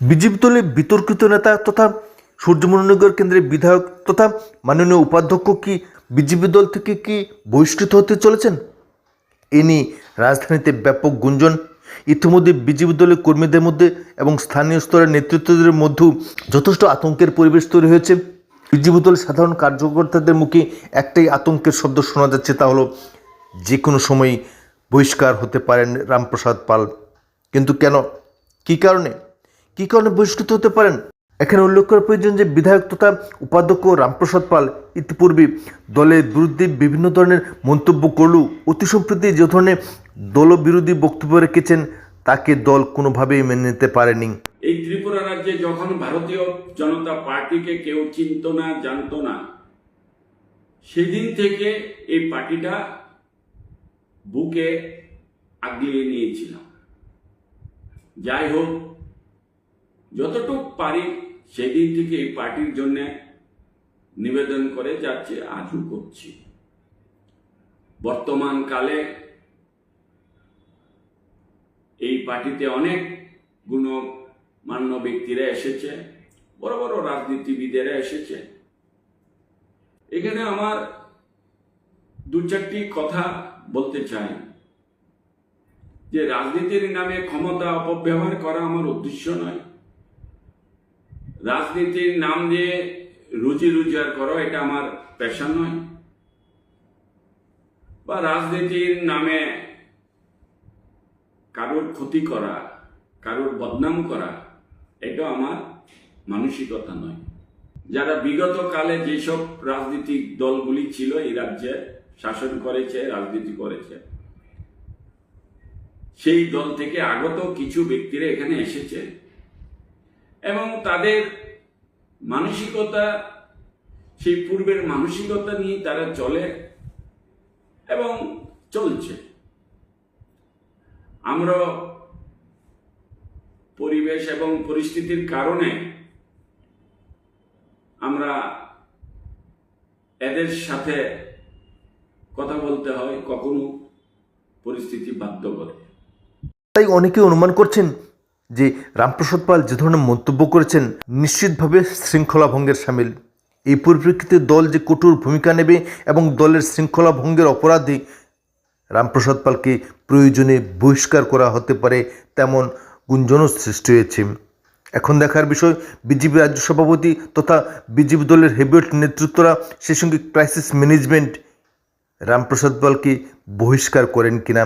BJP দলের বিতর্কিত নেতা তথা সূর্যমনোনগর কেন্দ্রের বিধায়ক তথা মাননীয় উপাধ্যক্ষ কি বিজেপি দল থেকে কি বহিষ্কৃত হতে চলেছেন? এ নিয়ে রাজধানীতে ব্যাপক গুঞ্জন। ইতিমধ্যে বিজেপি দলের কর্মীদের মধ্যে এবং স্থানীয় স্তরের নেতৃত্বদের মধ্যেও যথেষ্ট আতঙ্কের পরিবেশ তৈরি হয়েছে। বিজেপি দলের সাধারণ কার্যকর্তাদের মুখে একটাই আতঙ্কের শব্দ শোনা যাচ্ছে তা হলো যে কোনো সময় বহিষ্কার হতে পারেন রামপ্রসাদ পাল। কিন্তু কেন? কী কারণে? কী কারণে বহিষ্কৃত হতে পারেন? এখানে উল্লেখ করা প্রয়োজন যে বিধায়ক তথা উপাধ্যক্ষ রামপ্রসাদ পাল ইতিপূর্বে দলের বিরুদ্ধে বিভিন্ন ধরনের মন্তব্য করলেও অতি সম্প্রতি যে ধরনের দলবিরোধী বক্তব্য রেখেছেন, তাকে দল কোনোভাবেই মেনে নিতে পারেনি। এই ত্রিপুরা রাজ্যে যখন ভারতীয় জনতা পার্টিকে কেউ চিনত না, জানতো না, সেদিন থেকে এই পার্টিটা বুকে আগলিয়ে নিয়েছিলাম যাই হোক যতটুক পারি সেদিন থেকে এই পার্টির জন্য নিবেদন করে যাচ্ছে, আজও করছি। বর্তমান কালে এই পার্টিতে অনেক গুণমান্য ব্যক্তিরা এসেছে, বড় বড় রাজনীতিবিদেরা এসেছে। এখানে আমার দু চারটি কথা বলতে চাই। যে রাজনীতির নামে ক্ষমতা অপব্যবহার করা আমার উদ্দেশ্য নয়। রাজনীতির নাম দিয়ে রুজি রোজগার করো, এটা আমার পেশা নয়। বা রাজনীতির নামে কারোর ক্ষতি করা, কারোর বদনাম করা, এটা আমার মানসিকতা নয়। যারা বিগত কালে যেসব রাজনৈতিক দলগুলি ছিল এই রাজ্যে, শাসন করেছে, রাজনীতি করেছে, সেই দল থেকে আগত কিছু ব্যক্তিরা এখানে এসেছে। এবং তাদের মানসিকতা, সেই পূর্বের মানসিকতা নিয়ে তারা চলে এবং চলছে। আমরা পরিবেশ এবং পরিস্থিতির কারণে আমরা এদের সাথে কথা বলতে হয়, কখনো পরিস্থিতি বাধ্য করে। তাই অনেকে অনুমান করছেন যে রামপ্রসাদ পাল যে ধরনের মন্তব্য করেছেন, নিশ্চিতভাবে শৃঙ্খলা ভঙ্গের সামিল। এই পরিপ্রেক্ষিতে দল যে কঠোর ভূমিকা নেবে এবং দলের শৃঙ্খলা ভঙ্গের অপরাধে রামপ্রসাদ পালকে প্রয়োজনে বহিষ্কার করা হতে পারে তেমন গুঞ্জনও সৃষ্টি হয়েছে। এখন দেখার বিষয়, বিজেপি রাজ্য সভাপতি তথা বিজেপি দলের হেভিওয়েট নেতৃত্বরা সেই সঙ্গে ক্রাইসিস ম্যানেজমেন্ট রামপ্রসাদ পালকে বহিষ্কার করেন কিনা।